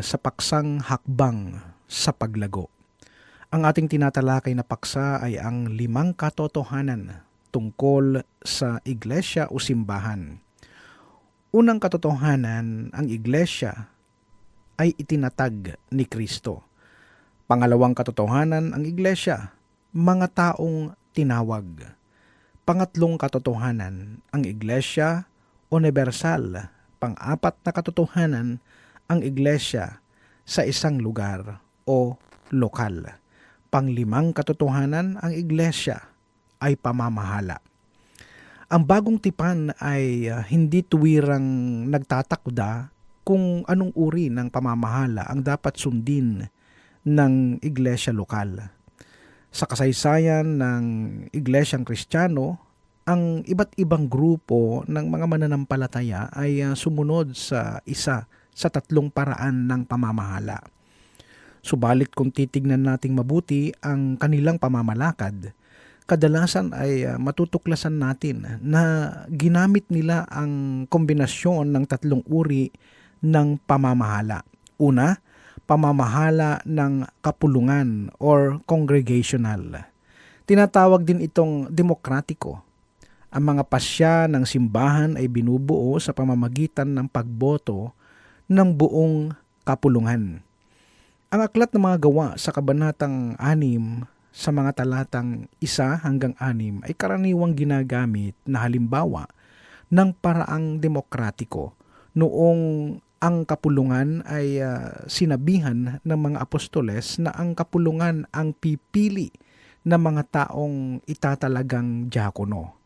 sa paksang hakbang sa paglago. Ang ating tinatalakay na paksa ay ang limang katotohanan tungkol sa iglesia o simbahan. Unang katotohanan, ang iglesia ay itinatag ni Kristo. Pangalawang katotohanan, ang iglesia, mga taong tinawag. Pangatlong katotohanan, ang iglesia, universal. Pang-apat na katotohanan, ang iglesia sa isang lugar o lokal. Panglimang katotohanan, ang iglesia ay pamamahala. Ang bagong tipan ay uh, hindi tuwirang nagtatakda kung anong uri ng pamamahala ang dapat sundin ng iglesia lokal. Sa kasaysayan ng iglesyang kristyano, ang iba't ibang grupo ng mga mananampalataya ay uh, sumunod sa isa sa tatlong paraan ng pamamahala. Subalit kung titignan nating mabuti ang kanilang pamamalakad, kadalasan ay uh, matutuklasan natin na ginamit nila ang kombinasyon ng tatlong uri ng pamamahala. Una, pamamahala ng kapulungan or congregational. Tinatawag din itong demokratiko. Ang mga pasya ng simbahan ay binubuo sa pamamagitan ng pagboto ng buong kapulungan. Ang aklat ng mga gawa sa kabanatang 6 sa mga talatang isa hanggang anim ay karaniwang ginagamit na halimbawa ng paraang demokratiko noong ang kapulungan ay uh, sinabihan ng mga apostoles na ang kapulungan ang pipili ng mga taong itatalagang diakono.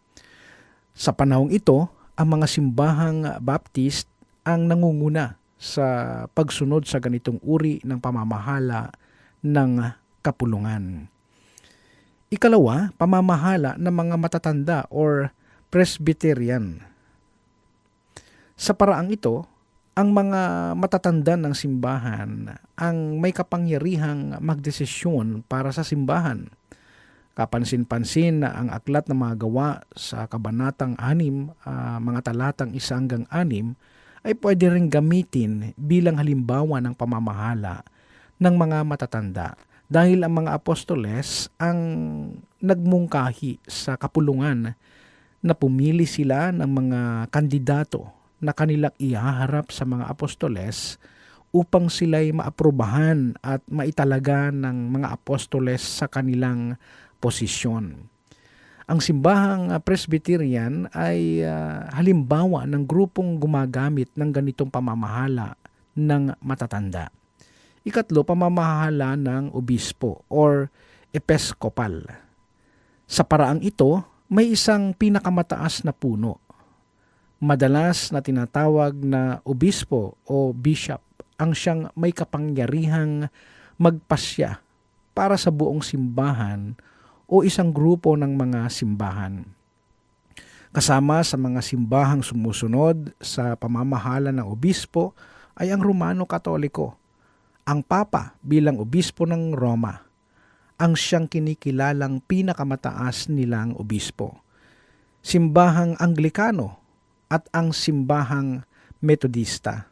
Sa panahong ito, ang mga simbahang Baptist ang nangunguna sa pagsunod sa ganitong uri ng pamamahala ng kapulungan. Ikalawa, pamamahala ng mga matatanda or Presbyterian. Sa paraang ito, ang mga matatanda ng simbahan ang may kapangyarihang magdesisyon para sa simbahan. Kapansin-pansin na ang aklat ng mga gawa sa kabanatang 6, uh, ah, mga talatang 1 hanggang 6, ay pwede rin gamitin bilang halimbawa ng pamamahala ng mga matatanda dahil ang mga apostoles ang nagmungkahi sa kapulungan na pumili sila ng mga kandidato na kanilang ihaharap sa mga apostoles upang sila'y maaprubahan at maitalaga ng mga apostoles sa kanilang posisyon. Ang simbahang Presbyterian ay uh, halimbawa ng grupong gumagamit ng ganitong pamamahala ng matatanda. Ikatlo, pamamahala ng obispo or episkopal. Sa paraang ito, may isang pinakamataas na puno. Madalas na tinatawag na obispo o bishop ang siyang may kapangyarihang magpasya para sa buong simbahan o isang grupo ng mga simbahan. Kasama sa mga simbahang sumusunod sa pamamahala ng obispo ay ang Romano Katoliko ang Papa bilang obispo ng Roma ang siyang kinikilalang pinakamataas nilang obispo. Simbahang Anglikano at ang simbahang Metodista.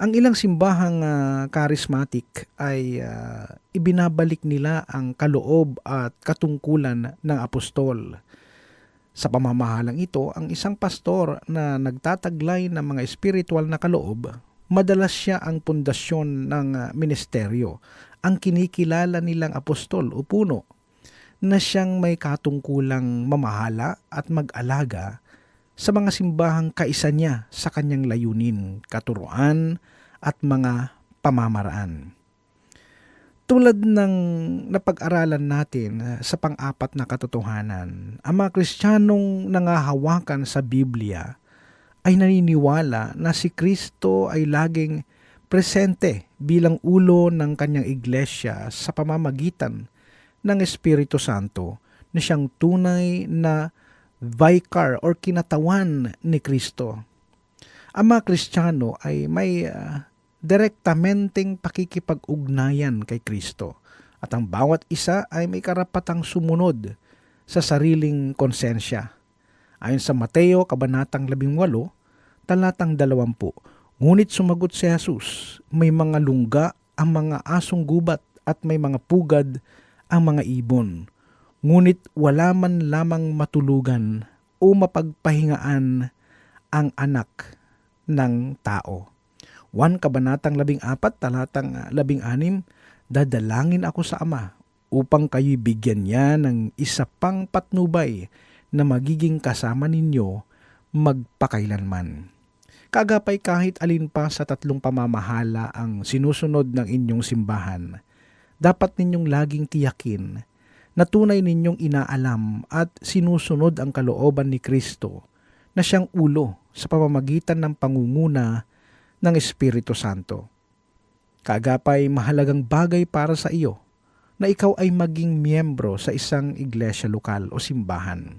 Ang ilang simbahang uh, charismatic ay uh, ibinabalik nila ang kaloob at katungkulan ng apostol. Sa pamamahalang ito, ang isang pastor na nagtataglay ng mga spiritual na kaloob madalas siya ang pundasyon ng ah, ministeryo, ang kinikilala nilang apostol o puno na siyang may katungkulang mamahala at mag-alaga sa mga simbahang kaisa niya sa kanyang layunin, katuruan at mga pamamaraan. Tulad ng napag-aralan natin ah, sa pang-apat na katotohanan, ang mga Kristiyanong nangahawakan sa Biblia ay naniniwala na si Kristo ay laging presente bilang ulo ng kanyang iglesia sa pamamagitan ng Espiritu Santo na siyang tunay na vicar or kinatawan ni Kristo. Ang mga Kristiyano ay may uh, direktamenteng pakikipag-ugnayan kay Kristo at ang bawat isa ay may karapatang sumunod sa sariling konsensya Ayon sa Mateo, Kabanatang 18, talatang 20, Ngunit sumagot si Jesus, may mga lungga ang mga asong gubat at may mga pugad ang mga ibon. Ngunit wala man lamang matulugan o mapagpahingaan ang anak ng tao. 1 Kabanatang 14, talatang 16, Dadalangin ako sa Ama upang kayo'y bigyan niya ng isa pang patnubay na magiging kasama ninyo magpakailanman. Kagapay kahit alin pa sa tatlong pamamahala ang sinusunod ng inyong simbahan, dapat ninyong laging tiyakin na tunay ninyong inaalam at sinusunod ang kalooban ni Kristo na siyang ulo sa pamamagitan ng pangunguna ng Espiritu Santo. Kagapay mahalagang bagay para sa iyo na ikaw ay maging miyembro sa isang iglesia lokal o simbahan.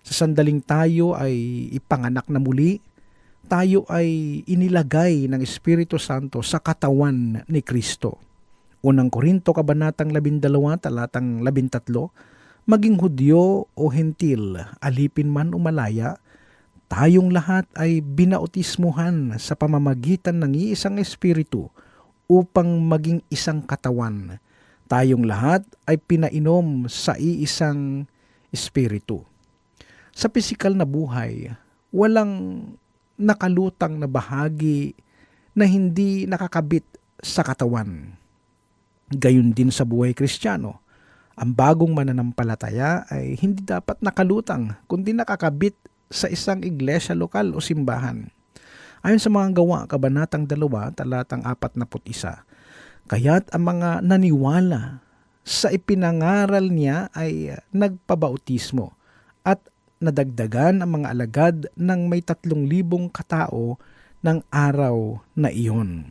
Sa sandaling tayo ay ipanganak na muli, tayo ay inilagay ng Espiritu Santo sa katawan ni Kristo. Unang Korinto Kabanatang 12, talatang 13, maging Hudyo o Hentil, alipin man o malaya, tayong lahat ay binautismuhan sa pamamagitan ng iisang Espiritu upang maging isang katawan. Tayong lahat ay pinainom sa iisang Espiritu. Sa pisikal na buhay, walang nakalutang na bahagi na hindi nakakabit sa katawan. Gayon din sa buhay kristyano, ang bagong mananampalataya ay hindi dapat nakalutang kundi nakakabit sa isang iglesia lokal o simbahan. Ayon sa mga gawa, Kabanatang 2, talatang 41, kaya't ang mga naniwala sa ipinangaral niya ay nagpabautismo at nadagdagan ang mga alagad ng may tatlong libong katao ng araw na iyon.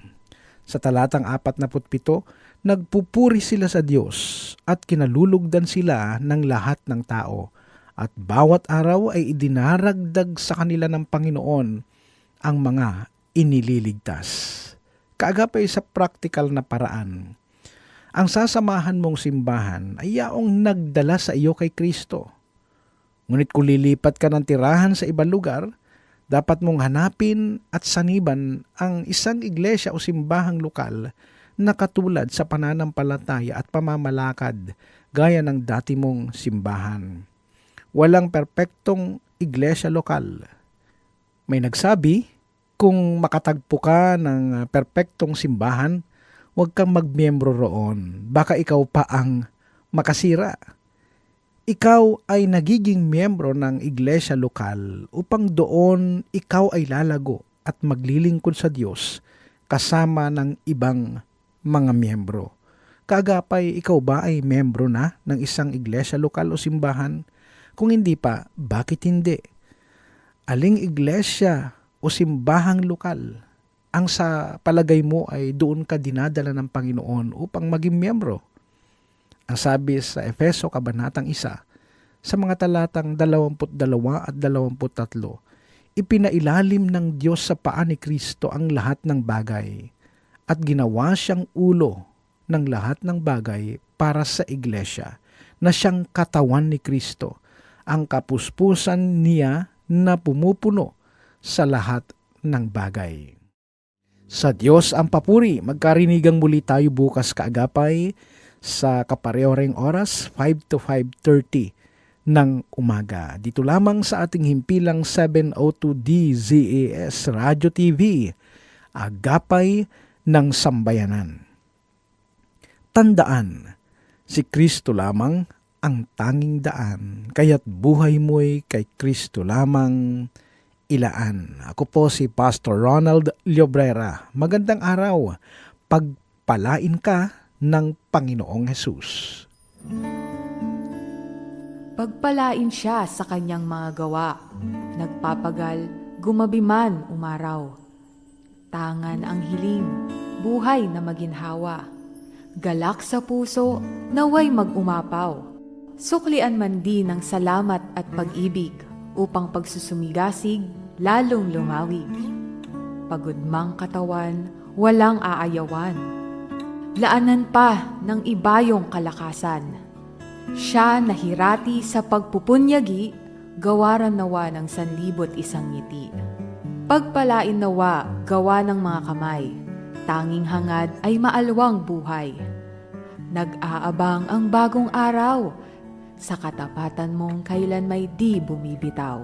Sa talatang 47, nagpupuri sila sa Diyos at kinalulugdan sila ng lahat ng tao at bawat araw ay idinaragdag sa kanila ng Panginoon ang mga inililigtas. Kaagapay sa praktikal na paraan, ang sasamahan mong simbahan ay yaong nagdala sa iyo kay Kristo. Ngunit kung lilipat ka ng tirahan sa ibang lugar, dapat mong hanapin at saniban ang isang iglesia o simbahang lokal na katulad sa pananampalataya at pamamalakad gaya ng dati mong simbahan. Walang perpektong iglesia lokal. May nagsabi, kung makatagpo ka ng perpektong simbahan, huwag kang magmiyembro roon. Baka ikaw pa ang makasira. Ikaw ay nagiging miyembro ng iglesia lokal upang doon ikaw ay lalago at maglilingkod sa Diyos kasama ng ibang mga miyembro. Kagapay, ikaw ba ay miyembro na ng isang iglesia lokal o simbahan? Kung hindi pa, bakit hindi? Aling iglesia o simbahang lokal ang sa palagay mo ay doon ka dinadala ng Panginoon upang maging miyembro? Ang sabi sa Efeso Kabanatang 1, sa mga talatang 22 at 23, ipinailalim ng Diyos sa paa ni Kristo ang lahat ng bagay at ginawa siyang ulo ng lahat ng bagay para sa iglesia na siyang katawan ni Kristo, ang kapuspusan niya na pumupuno sa lahat ng bagay. Sa Diyos ang papuri, magkarinigang muli tayo bukas kaagapay sa kapareho ring oras 5 to 5.30 ng umaga. Dito lamang sa ating himpilang 702 DZAS Radio TV, Agapay ng Sambayanan. Tandaan, si Kristo lamang ang tanging daan, kaya't buhay mo'y kay Kristo lamang ilaan. Ako po si Pastor Ronald Llobrera. Magandang araw. Pagpalain ka ng Panginoong Hesus. Pagpalain siya sa kanyang mga gawa. Nagpapagal, gumabi man umaraw. Tangan ang hiling, buhay na maginhawa. Galak sa puso, naway mag-umapaw. Suklian man din ng salamat at pag-ibig upang pagsusumigasig lalong lumawig. Pagod mang katawan, walang aayawan. Laanan pa ng ibayong kalakasan. Siya nahirati sa pagpupunyagi, gawaran nawa ng sanlibot isang ngiti. Pagpalain nawa gawa ng mga kamay, tanging hangad ay maalwang buhay. Nag-aabang ang bagong araw, sa katapatan mong kailan may di bumibitaw.